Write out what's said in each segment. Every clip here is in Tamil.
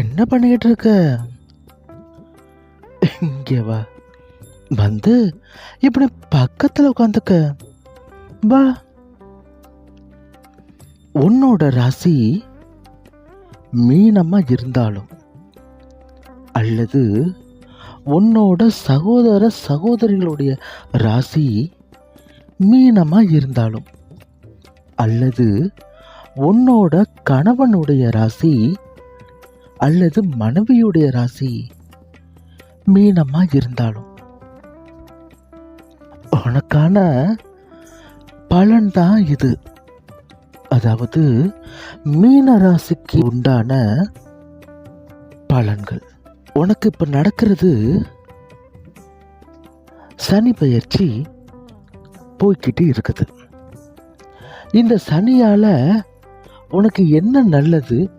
என்ன பண்ணிக்கிட்டு இருக்க? இங்கே வா. வந்து இப்படி பக்கத்தில் உட்காந்துக்க வா. உன்னோட ராசி மீனமாக இருந்தாலும் அல்லது உன்னோட சகோதர சகோதரிகளுடைய ராசி மீனமாக இருந்தாலும் அல்லது உன்னோட கணவனுடைய ராசி அல்லது மனைவியுடைய ராசி மீனமா இருந்தாலும். உனக்கான பலன் தான் இது. அதாவது மீன ராசிக்கு உண்டான பலன்கள். உனக்கு இப்ப நடக்கிறது சனி பயிற்சி போய்கிட்டு இருக்குது. இந்த சனியால உனக்கு என்ன நல்லது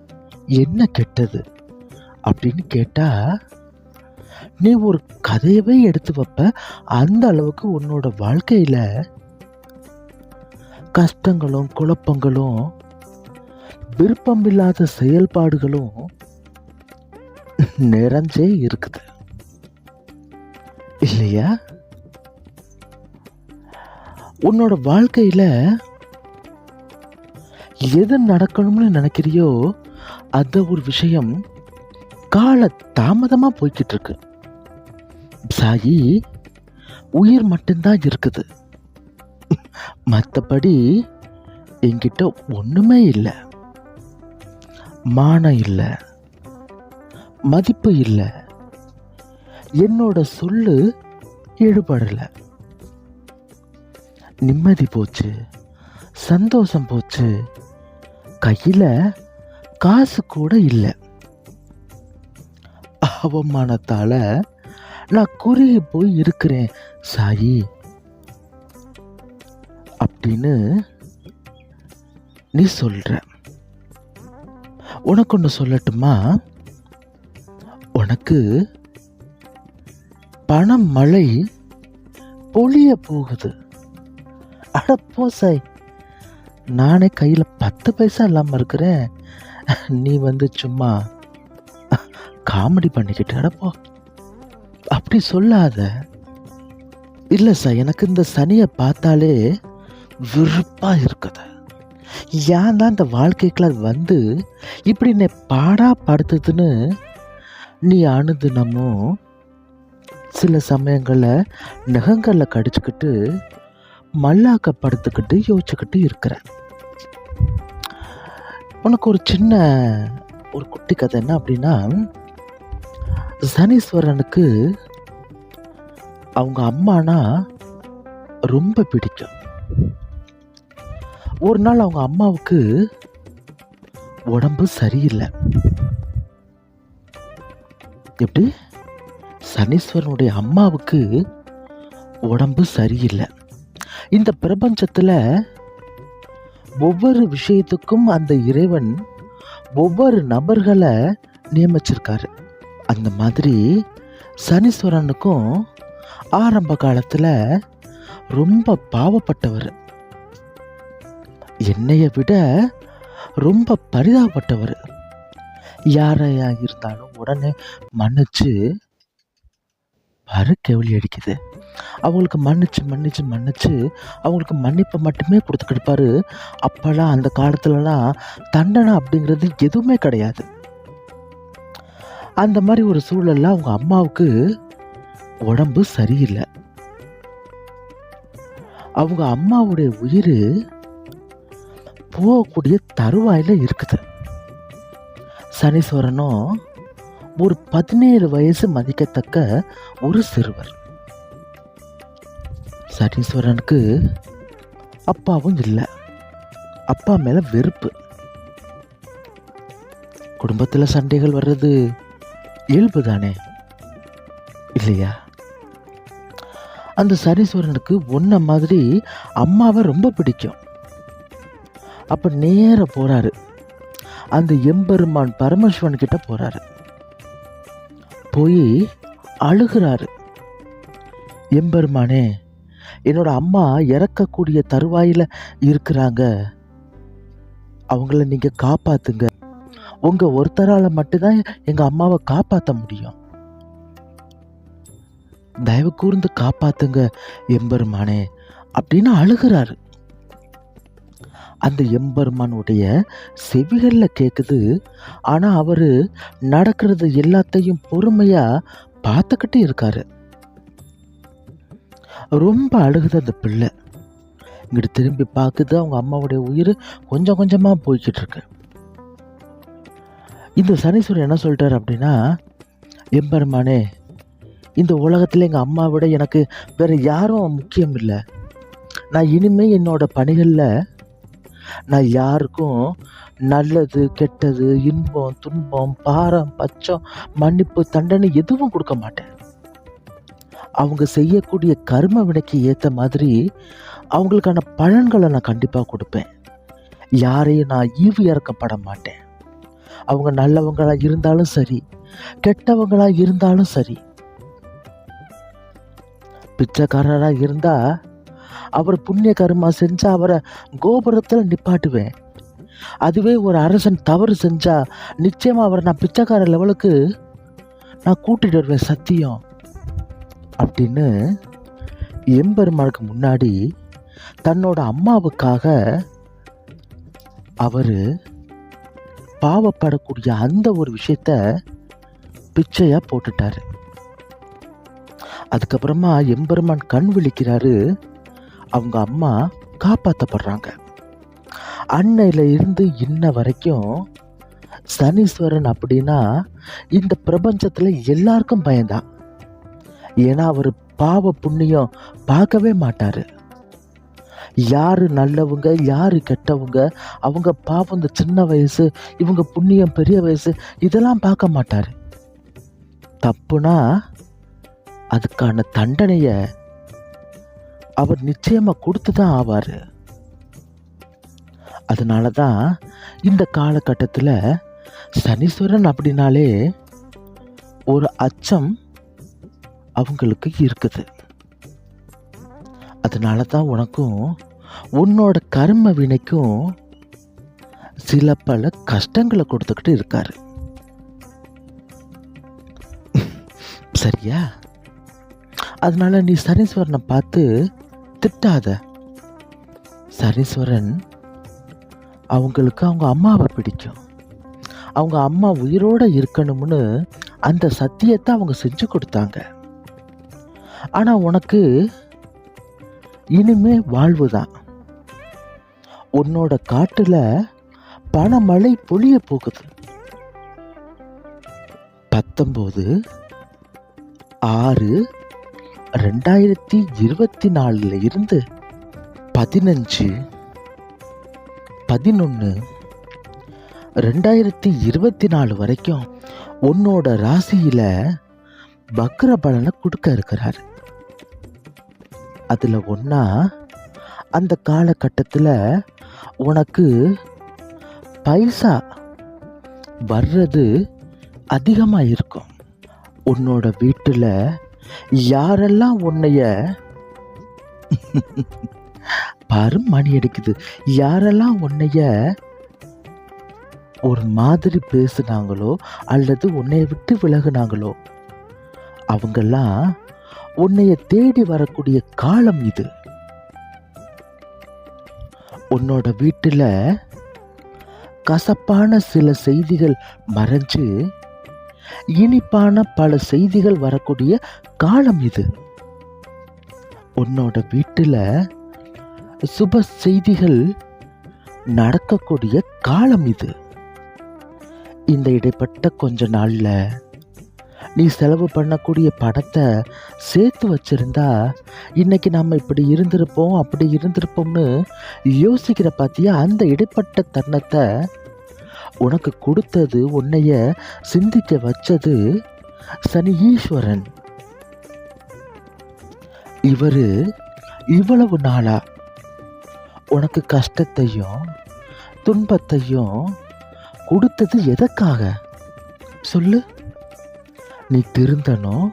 என்ன கெட்டது அப்படின்னு கேட்டால் நீ ஒரு கதையவே எடுத்து வைப்ப. அந்த அளவுக்கு உன்னோட வாழ்க்கையில கஷ்டங்களும் குழப்பங்களும் விருப்பமில்லாத செயல்பாடுகளும் நிறைஞ்சே இருக்குது. இல்லையா? உன்னோட வாழ்க்கையில எது நடக்கணும்னு நினைக்கிறியோ அந்த ஒரு விஷயம் கால தாமதமாக போய்கிட்டு இருக்கு. சாயி உயிர் மட்டும்தான் இருக்குது. மற்றபடி என்கிட்ட ஒன்றுமே இல்லை. மானம் இல்லை. மதிப்பு இல்லை. என்னோட சொல்லு ஈடுபடலை. நிம்மதி போச்சு. சந்தோஷம் போச்சு. கையில் காசு கூட இல்லை. அவமானத்தால நான் குறுகி போய் இருக்கிறேன் சாயி. அப்படின்னு நீ சொல்ற. உனக்கு ஒன்று சொல்லட்டுமா? உனக்கு பணம் மழை பொழிய போகுது. அடப்போ சாய். நானே கையில் பத்து பைசா இல்லாமல் இருக்கிறேன். நீ வந்து சும்மா காமெடி பண்ணிக்கிட்டு அட அப்படி சொல்லாத. இல்லை சார் எனக்கு இந்த சனியை பார்த்தாலே விருப்பாக இருக்குது. ஏன் தான் இந்த வாழ்க்கைக்குள்ள வந்து இப்படி என்னை பாடா படுத்துதுன்னு நீ அணுதுனமோ சில சமயங்களில் நகங்களில் கடிச்சுக்கிட்டு மல்லாக்கப்படுத்துக்கிட்டு யோசிச்சுக்கிட்டு இருக்கிற. உனக்கு ஒரு சின்ன ஒரு குட்டி கதை என்ன அப்படின்னா சனீஸ்வரனுக்கு அவங்க அம்மானா ரொம்ப பிடிக்கும். ஒரு நாள் அவங்க அம்மாவுக்கு உடம்பு சரியில்லை. எப்படி? சனீஸ்வரனுடைய அம்மாவுக்கு உடம்பு சரியில்லை. இந்த பிரபஞ்சத்தில் ஒவ்வொரு விஷயத்துக்கும் அந்த இறைவன் ஒவ்வொரு நபர்களை நியமிச்சிருக்காரு. அந்த மாதிரி சனீஸ்வரனுக்கும் ஆரம்ப காலத்தில் ரொம்ப பாவப்பட்டவர். என்னைய விட ரொம்ப பரிதாபப்பட்டவர். யாரையா இருந்தாலும் உடனே மன்னிச்சு பாரு கேவலி அடிக்குது. அவங்களுக்கு மன்னிச்சு மன்னிச்சு மன்னிச்சு அவங்களுக்கு மன்னிப்பை மட்டுமே கொடுத்துக்கிட்டு பாரு அப்போல்லாம் அந்த காலத்துலலாம் தண்டனை அப்படிங்கிறது எதுவுமே கிடையாது. அந்த மாதிரி ஒரு சூழல்ல அவங்க அம்மாவுக்கு உடம்பு சரியில்லை. அவங்க அம்மாவுடைய உயிர் போகக்கூடிய தருவாயில் இருக்குது. சனீஸ்வரனும் ஒரு பதினேழு வயசு மதிக்கத்தக்க ஒரு சிறுவர். சனீஸ்வரனுக்கு அப்பாவும் இல்லை. அப்பா மேலே வெறுப்பு. குடும்பத்தில் சண்டைகள் வர்றது இயல்பு தானே இல்லையா? அந்த சனீஸ்வரனுக்கு ஒன்றை மாதிரி அம்மாவை ரொம்ப பிடிக்கும். அப்போ நேர போறாரு. அந்த எம்பெருமான் பரமேஸ்வரன் கிட்ட போறாரு. போய் அழுகிறாரு. எம்பெருமானே என்னோட அம்மா இறக்கக்கூடிய தருவாயில் இருக்கிறாங்க. அவங்கள நீங்கள் காப்பாத்துங்க. உங்க ஒருத்தரால மட்டும்தான் எங்க அம்மாவை காப்பாற்ற முடியும். தயவு கூர்ந்து காப்பாத்துங்க எம்பெருமானே அப்படின்னு அழுகிறாரு. அந்த எம்பெருமானுடைய செவிகளில் கேட்குது ஆனால் அவர் நடக்கிறது எல்லாத்தையும் பொறுமையாக பார்த்துக்கிட்டு இருக்காரு. ரொம்ப அழுகுது அந்த பிள்ளை. இங்கிட்டு திரும்பி பார்க்குது அவங்க அம்மாவுடைய உயிர் கொஞ்சம் கொஞ்சமாக போய்கிட்டு இருக்கு. இந்த சனீஸ்வரர் என்ன சொல்லிட்டார் அப்படின்னா எம்பெருமானே இந்த உலகத்தில் எங்கள் அம்மா விட எனக்கு வேறு யாரும் முக்கியம் இல்லை. நான் இனிமே என்னோட பணிகளில் நான் யாருக்கும் நல்லது கெட்டது இன்பம் துன்பம் பாரம் பச்சம் மன்னிப்பு தண்டனை எதுவும் கொடுக்க மாட்டேன். அவங்க செய்யக்கூடிய கர்ம வினைக்கு ஏற்ற மாதிரி அவங்களுக்கான பலன்களை நான் கண்டிப்பாக கொடுப்பேன். யாரையும் நான் ஈவு இறக்கப்பட மாட்டேன். அவங்க நல்லவங்களா இருந்தாலும் சரி கெட்டவங்களா இருந்தாலும் சரி. பிச்சைக்காரராக இருந்தா அவர் புண்ணிய கர்மா செஞ்சா அவரை கோபுரத்தில் நிப்பாட்டுவேன். அதுவே ஒரு அரசன் தவறு செஞ்சா நிச்சயமா அவரை நான் பிச்சைக்கார லெவலுக்கு நான் கூட்டிட்டு வருவேன் சத்தியம். அப்படின்னு எம்பெருமானுக்கு முன்னாடி தன்னோட அம்மாவுக்காக அவர் பாவப்படக்கூடிய அந்த ஒரு விஷயத்த பிச்சையாக போட்டுட்டாரு. அதுக்கப்புறமா எம்பெருமான் கண் விழிக்கிறாரு. அவங்க அம்மா காப்பாற்றப்படுறாங்க அன்னையில் இருந்து இன்ன வரைக்கும் சனீஸ்வரன் அப்படின்னா இந்த பிரபஞ்சத்தில் எல்லாருக்கும் பயந்தான். ஏன்னா அவர் பாவ புண்ணியம் பார்க்கவே மாட்டாரு. யார் நல்லவங்க யார் கெட்டவங்க அவங்க பாவம் இந்த சின்ன வயசு இவங்க புண்ணியம் பெரிய வயசு இதெல்லாம் பார்க்க மாட்டார். தப்புனா அதுக்கான தண்டனையை அவர் நிச்சயமாக கொடுத்து தான் ஆவார். அதனால தான் இந்த காலகட்டத்தில் சனீஸ்வரன் அப்படின்னாலே ஒரு அச்சம் அவங்களுக்கு இருக்குது. அதனால தான் உனக்கும் உன்னோட கர்ம வினைக்கும் சில பல கஷ்டங்களை கொடுத்துக்கிட்டு இருக்காரு. சரியா? அதனால நீ சனீஸ்வரனை பார்த்து திட்டாத. சனீஸ்வரன் அவங்களுக்கு அவங்க அம்மாவை பிடிக்கும். அவங்க அம்மா உயிரோடு இருக்கணும்னு அந்த சத்தியத்தை அவங்க செஞ்சு கொடுத்தாங்க. ஆனால் உனக்கு இனிமே வாழ்வு தான் உன்னோட காட்டுல பணமழை பொழிய போகுது. பத்தொம்போது ஆறு ரெண்டாயிரத்தி இருபத்தி நாலுல இருந்து பதினஞ்சு பதினொன்று ரெண்டாயிரத்தி இருபத்தி நாலு வரைக்கும் உன்னோட ராசியில பக்ர பலனை கொடுக்க இருக்கிறார். அதில் ஒன்றா அந்த காலகட்டத்தில் உனக்கு பைசா வர்றது அதிகமாக இருக்கும். உன்னோட வீட்டில் யாரெல்லாம் உன்னைய பாரு மணி அடிக்குது யாரெல்லாம் உன்னைய ஒரு மாதிரி பேசுனாங்களோ அல்லது உன்னை விட்டு விலகுனாங்களோ அவங்கெல்லாம் உன்னைய தேடி வரக்கூடிய காலம் இது. உன்னோட வீட்டில் கசப்பான சில செய்திகள் மறைஞ்சு இனிப்பான பல செய்திகள் வரக்கூடிய காலம் இது. உன்னோட வீட்டில் சுப செய்திகள் நடக்கக்கூடிய காலம் இது. இந்த இடைப்பட்ட கொஞ்ச நாளில் நீ செலவு பண்ணக்கூடிய பணத்தை சேர்த்து வச்சிருந்தா இன்னைக்கு நம்ம இப்படி இருந்திருப்போம் அப்படி இருந்திருப்போம்னு யோசிக்கிற பார்த்தியா அந்த இடைப்பட்ட தருணத்தை உனக்கு கொடுத்தது உன்னைய சிந்திக்க வச்சது சனி ஈஸ்வரன். இவர் இவ்வளவு நாளா உனக்கு கஷ்டத்தையும் துன்பத்தையும் கொடுத்தது எதற்காக? சொல்லு. நீ திருந்தணும்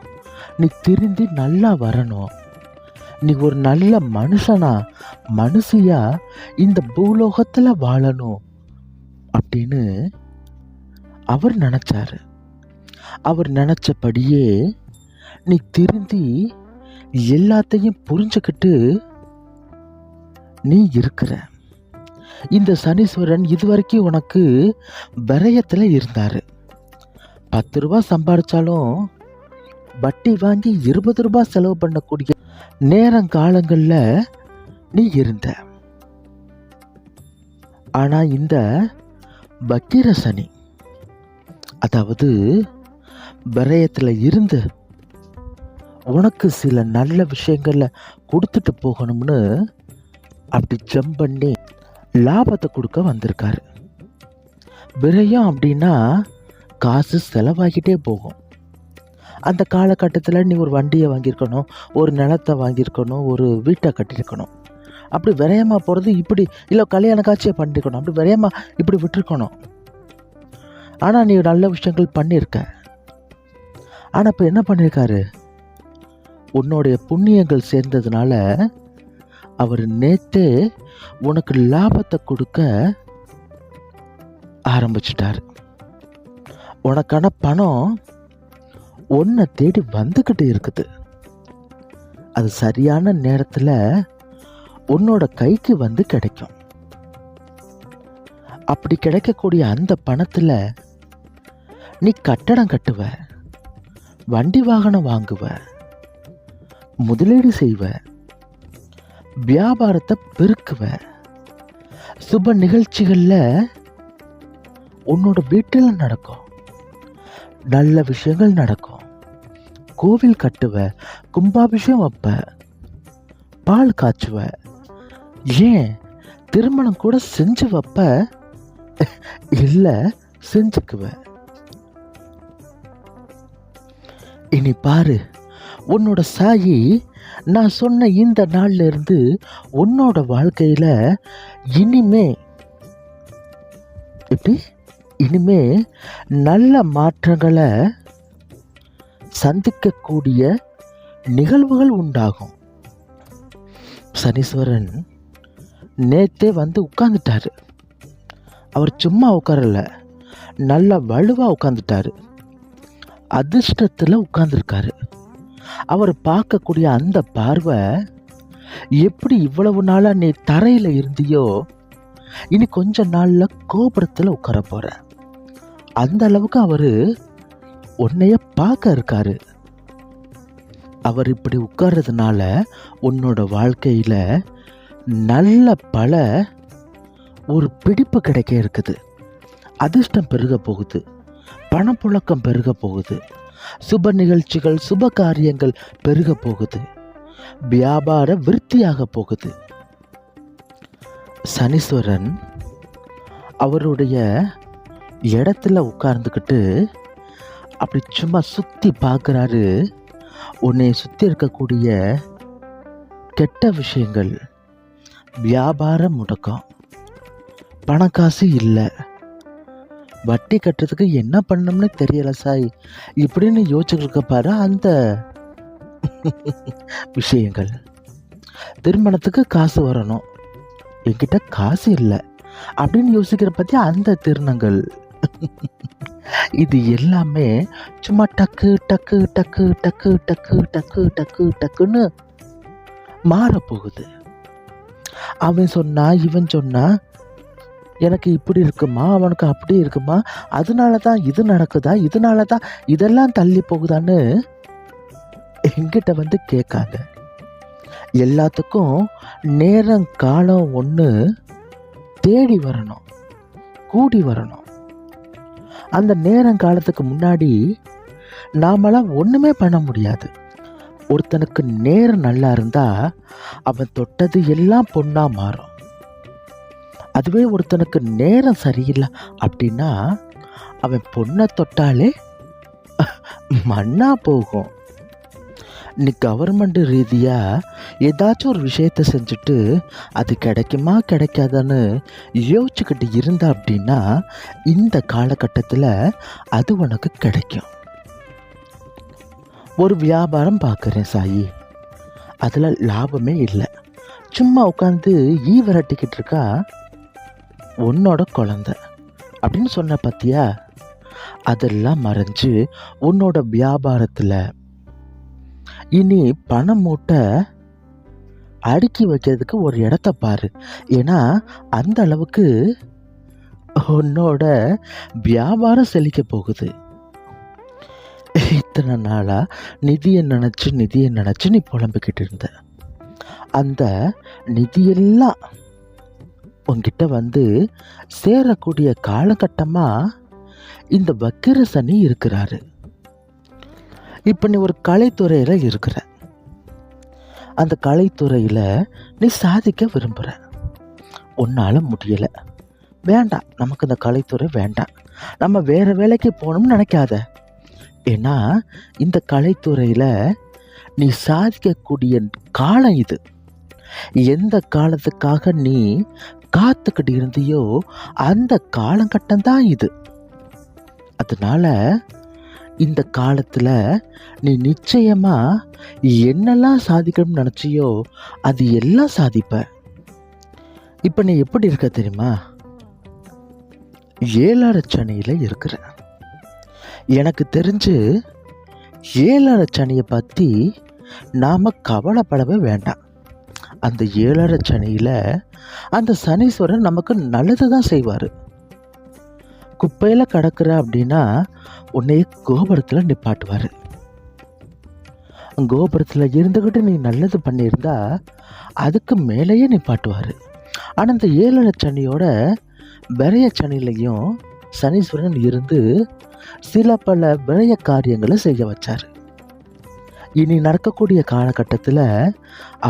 நீ திருந்தி நல்லா வரணும் நீ ஒரு நல்ல மனுஷனா மனுஷியா இந்த பூலோகத்தில் வாழணும் அப்படின்னு அவர் நினச்சாரு. அவர் நினச்சபடியே நீ திருந்தி எல்லாத்தையும் புரிஞ்சுக்கிட்டு நீ இருக்கிற. இந்த சனீஸ்வரன் இதுவரைக்கும் உனக்கு விரயத்தில் இருந்தார். பத்து ரூபா சம்பாதிச்சாலும் வட்டி வாங்கி இருபது ரூபாய் செலவு பண்ணக்கூடிய நேரங்காலங்களில் நீ இருந்த. ஆனால் இந்த பக்கீர சனி அதாவது விரயத்தில் இருந்து உனக்கு சில நல்ல விஷயங்களில் கொடுத்துட்டு போகணும்னு அப்படி ஜம்ப் பண்ணி லாபத்தை கொடுக்க வந்திருக்காரு. விரயம் அப்படின்னா காசு செலவாகிட்டே போகும். அந்த காலகட்டத்தில் நீ ஒரு வண்டியை வாங்கியிருக்கணும் ஒரு நிலத்தை வாங்கியிருக்கணும் ஒரு வீட்டை கட்டியிருக்கணும். அப்படி விரயமாக போகிறது இப்படி இல்லை கல்யாண காட்சியை பண்ணியிருக்கணும் அப்படி விரயமாக இப்படி விட்டுருக்கணும். ஆனால் நீ நல்ல விஷயங்கள் பண்ணியிருக்க. ஆனால் இப்போ என்ன பண்ணியிருக்காரு? உன்னுடைய புண்ணியங்கள் சேர்ந்ததுனால அவர் நேற்று உனக்கு லாபத்தை கொடுக்க ஆரம்பிச்சிட்டாரு. உனக்கான பணம் உன்னை தேடி வந்துக்கிட்டு இருக்குது. அது சரியான நேரத்தில் உன்னோட கைக்கு வந்து கிடைக்கும். அப்படி கிடைக்கக்கூடிய அந்த பணத்தில் நீ கட்டடம் கட்டுவ வண்டி வாகனம் வாங்குவ முதலீடு செய்வ வியாபாரத்தை பெருக்குவ. சுப நிகழ்ச்சிகளில் உன்னோட வீட்டில் நடக்கும். நல்ல விஷயங்கள் நடக்கும். கோவில் கட்டுவ கும்பாபிஷேகம் வைப்ப பால் காய்ச்சுவ. ஏன்? திருமணம் கூட செஞ்சு வைப்ப? இல்லை செஞ்சுக்குவ. இனி பாரு உன்னோட சாயி நான் சொன்ன இந்த நாள்ல இருந்து உன்னோட வாழ்க்கையில இனிமே எப்படி? இனிமே நல்ல மாற்றங்களை சந்திக்கக்கூடிய நிகழ்வுகள் உண்டாகும். சனீஸ்வரன் நேத்தே வந்து உட்கார்ந்துட்டாரு. அவர் சும்மா உட்காரல நல்ல வலுவாக உட்காந்துட்டார் அதிர்ஷ்டத்தில் உட்கார்ந்துருக்காரு. அவர் பார்க்கக்கூடிய அந்த பார்வை எப்படி இவ்வளவு நாளாக நீ தரையில் இருந்தியோ இனி கொஞ்ச நாளில் கோபுரத்தில் உட்கார போகிறேன் அந்த அளவுக்கு அவர் உன்னைய பார்க்க இருக்காரு. அவர் இப்படி உட்கார்றதுனால உன்னோட வாழ்க்கையில் நல்ல பல ஒரு பிடிப்பு கிடைக்க இருக்குது. அதிர்ஷ்டம் பெருக போகுது. பணப்புழக்கம் பெருக போகுது. சுப நிகழ்ச்சிகள் சுப காரியங்கள் பெருக போகுது. வியாபார விருத்தியாக போகுது. சனீஸ்வரன் அவருடைய இடத்துல உட்கார்ந்துக்கிட்டு அப்படி சும்மா சுற்றி பார்க்குறாரு. உன்னை சுற்றி இருக்கக்கூடிய கெட்ட விஷயங்கள். வியாபாரம் முடக்கம். பணக்காசு இல்லை. வட்டி கட்டுறதுக்கு என்ன பண்ணோம்னு தெரியல சாய். இப்படின்னு யோசிச்சுட்டு பாரு அந்த விஷயங்கள். திருமணத்துக்கு காசு வரணும். என்கிட்ட காசு இல்லை. அப்படின்னு யோசிக்கிற பற்றி அந்த திருநங்கள்? இது எல்லாமே சும்மா டக்கு டக்கு டக்கு டக்கு டக்கு டக்கு டக்கு டக்குன்னு மாறப்போகுது. அவன் சொன்னா இவன் சொன்னா எனக்கு இப்படி இருக்குமா அவனுக்கு அப்படி இருக்குமா அதனால தான் இது நடக்குதா இதனால தான் இதெல்லாம் தள்ளி போகுதான்னு எங்கிட்ட வந்து கேட்காங்க எல்லாத்துக்கும் நேரம் காலம் ஒன்று தேடி வரணும் கூடி வரணும். அந்த நேரம் காலத்துக்கு முன்னாடி நாமெல்லாம் ஒன்றுமே பண்ண முடியாது. ஒருத்தனுக்கு நேரம் நல்லா இருந்தால் அவன் தொட்டது எல்லாம் பொண்ணாக மாறும். அதுவே ஒருத்தனுக்கு நேரம் சரியில்லை அப்படின்னா அவன் பொண்ணை தொட்டாலே மண்ணா போகும். நீ கவர்மெண்ட் ரீதியாக ஏதாச்சும் ஒரு விஷயத்த செஞ்சுட்டு அது கிடைக்குமா கிடைக்காதான்னு யோசிச்சுக்கிட்டு இருந்த அப்படின்னா இந்த காலகட்டத்தில் அது உனக்கு கிடைக்கும். ஒரு வியாபாரம் பார்க்குறேன் சாயி. அதில் லாபமே இல்லை. சும்மா உட்காந்து ஈ விரட்டிக்கிட்டு இருக்கா? உன்னோட குழந்த. அப்படின்னு சொன்ன பார்த்தியா அதெல்லாம் மறைஞ்சு உன்னோட வியாபாரத்தில் இனி பணம் மூட்டை அடுக்கி வைக்கிறதுக்கு ஒரு இடத்த பாரு. ஏன்னா அந்த அளவுக்கு உன்னோட வியாபாரம் செழிக்க போகுது. இத்தனை நாளாக நிதியை நினச்சி நிதியை நினச்சி நீ புலம்பிக்கிட்டு இருந்த. அந்த நிதியெல்லாம் உங்ககிட்ட வந்து சேரக்கூடிய காலகட்டமாக இந்த வக்கிர சனி இருக்கிறாரு. இப்போ நீ ஒரு கலைத்துறையில் இருக்கிற. அந்த கலைத்துறையில் நீ சாதிக்க விரும்புகிற உன்னால் முடியலை. வேண்டாம் நமக்கு இந்த கலைத்துறை வேண்டாம். நம்ம வேறு வேலைக்கு போகணும்னு நினைக்காத. ஏன்னா இந்த கலைத்துறையில் நீ சாதிக்கக்கூடிய காலம் இது. எந்த காலத்துக்காக நீ காத்துக்கிட்டு இருந்தியோ அந்த காலகட்டம் தான் இது. அதனால் இந்த காலத்தில் நீ நிச்சயமாக என்னெல்லாம் சாதிக்கணும்னு நினச்சியோ அது எல்லாம் சாதிப்ப. இப்போ நீ எப்படி இருக்க தெரியுமா? ஏழரை சனியில் இருக்கிற. எனக்கு தெரிஞ்சு ஏழரை சனியை பற்றி நாம் கவலைப்படவே வேண்டாம். அந்த ஏழரை சனியில் அந்த சனீஸ்வரன் நமக்கு நல்லது தான் செய்வார். குப்பையில் கிடக்குற அப்படின்னா உன்னைய கோபுரத்தில் நிப்பாட்டுவார். கோபுரத்தில் இருந்துக்கிட்டு நீ நல்லது பண்ணியிருந்தா அதுக்கு மேலேயே நிப்பாட்டுவார். ஆனால் இந்த ஏழரை சனியோட விரைய சனிலையும் சனீஸ்வரன் இருந்து சில பல விரைய காரியங்களை செய்ய வச்சார். இனி நடக்கக்கூடிய காலகட்டத்தில்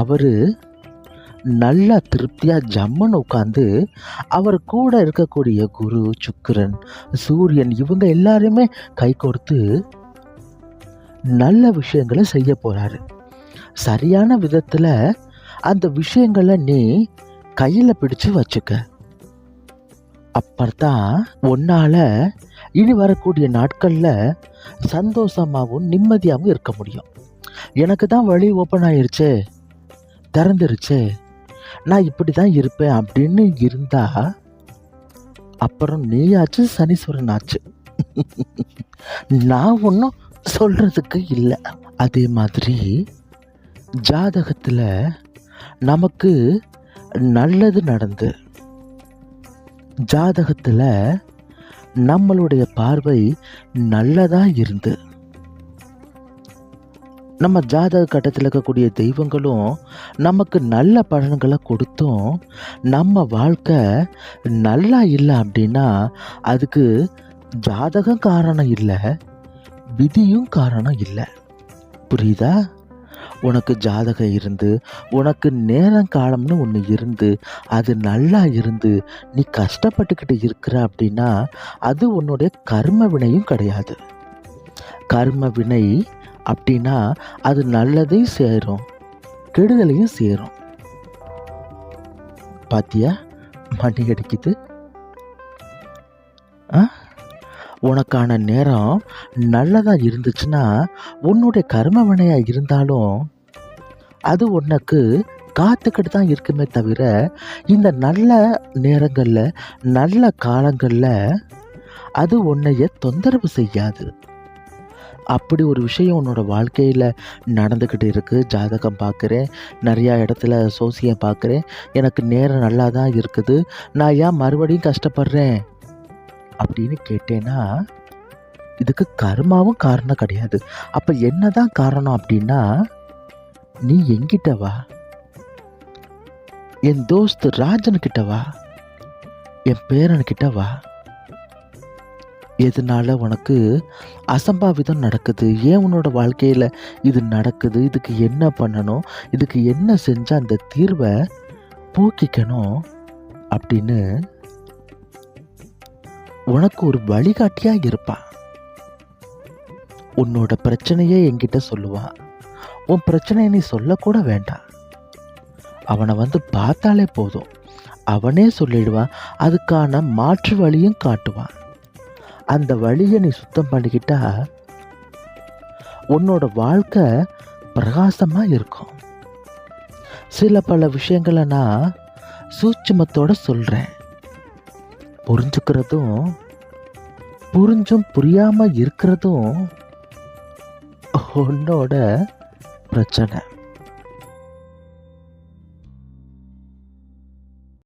அவர் நல்லா திருப்தியாக ஜம்முன்னு உட்காந்து அவர் கூட இருக்கக்கூடிய குரு சுக்கிரன் சூரியன் இவங்க எல்லாருமே கை கொடுத்து நல்ல விஷயங்களை செய்ய போகிறாரு சரியான விதத்தில் அந்த விஷயங்களை நீ கையில் பிடிச்சு வச்சுக்க. அப்பதான் உன்னால் இனி வரக்கூடிய நாட்களில் சந்தோஷமாகவும் நிம்மதியாகவும் இருக்க முடியும். எனக்கு தான் வழி ஓப்பன் ஆயிருச்சே திறந்துருச்சு நான் இப்படி தான் இருப்பேன் அப்படின்னு இருந்தா அப்புறம் நீயாச்சு சனீஸ்வரன் ஆச்சு. நான் ஒன்றும் சொல்கிறதுக்கு இல்லை. அதே மாதிரி ஜாதகத்தில் நமக்கு நல்லது நடந்து ஜாதகத்தில் நம்மளுடைய பார்வை நல்லதாக இருந்து நம்ம ஜாதக கட்டத்தில் இருக்கக்கூடிய தெய்வங்களும் நமக்கு நல்ல பலன்களை கொடுத்தும் நம்ம வாழ்க்கை நல்லா இல்லை அப்படின்னா அதுக்கு ஜாதகம் காரணம் இல்லை விதியும் காரணம் இல்லை. புரியுதா? உனக்கு ஜாதகம் இருந்து உனக்கு நேரம் காலம்னு ஒன்று இருந்து அது நல்லா இருந்து நீ கஷ்டப்பட்டுக்கிட்டு இருக்கிற அப்படின்னா அது உன்னுடைய கர்ம வினையும் கிடையாது. கர்ம வினை அப்படின்னா அது நல்லதையும் சேரும் கெடுதலையும் சேரும். பாத்தியா? மணி அடிக்குது. ஆ? உனக்கான நேரம் நல்லதாக இருந்துச்சுன்னா உன்னுடைய கர்ம வினையாக இருந்தாலும் அது உனக்கு காத்துக்கிட்டு தான் இருக்குமே தவிர இந்த நல்ல நேரங்களில் நல்ல காலங்களில் அது உன்னைய தொந்தரவு செய்யாது. அப்படி ஒரு விஷயம் உன்னோட வாழ்க்கையில் நடந்துக்கிட்டு இருக்குது ஜாதகம் பார்க்குறேன் நிறையா இடத்துல சோசியம் பார்க்குறேன் எனக்கு நேரம் நல்லா தான் இருக்குது. நான் ஏன் மறுபடியும் கஷ்டப்படுறேன்? அப்படின்னு கேட்டேன்னா இதுக்கு கர்மாவும் காரணம் கிடையாது. அப்போ என்ன தான் காரணம் அப்படின்னா நீ எங்கிட்ட வா. என் தோஸ்து ராஜன்கிட்ட வா. என் பேரன்கிட்ட வா. எதனால உனக்கு அசம்பாவிதம் நடக்குது? ஏன் உன்னோட வாழ்க்கையில் இது நடக்குது? இதுக்கு என்ன பண்ணணும்? இதுக்கு என்ன செஞ்சால் அந்த தீர்வை போக்கிக்கணும் அப்படின்னு உனக்கு ஒரு வழிகாட்டியாக இருப்பான் உன்னோட பிரச்சனையே என்கிட்ட சொல்லுவான் உன் பிரச்சனையை நீ சொல்லக்கூட வேண்டாம். அவனை வந்து பார்த்தாலே போதும். அவனே சொல்லிடுவான். அதுக்கான மாற்று வழியும் காட்டுவான். அந்த வழியை நீ சுத்தம் பண்ணிக்கிட்டா உன்னோட வாழ்க்கை பிரகாசமாக இருக்கும். சில பல விஷயங்களை நான் சூட்சுமத்தோட சொல்கிறேன் புரிஞ்சுக்கிறதும் புரிஞ்சும் புரியாம இருக்கிறதும் உன்னோட பிரச்சனை.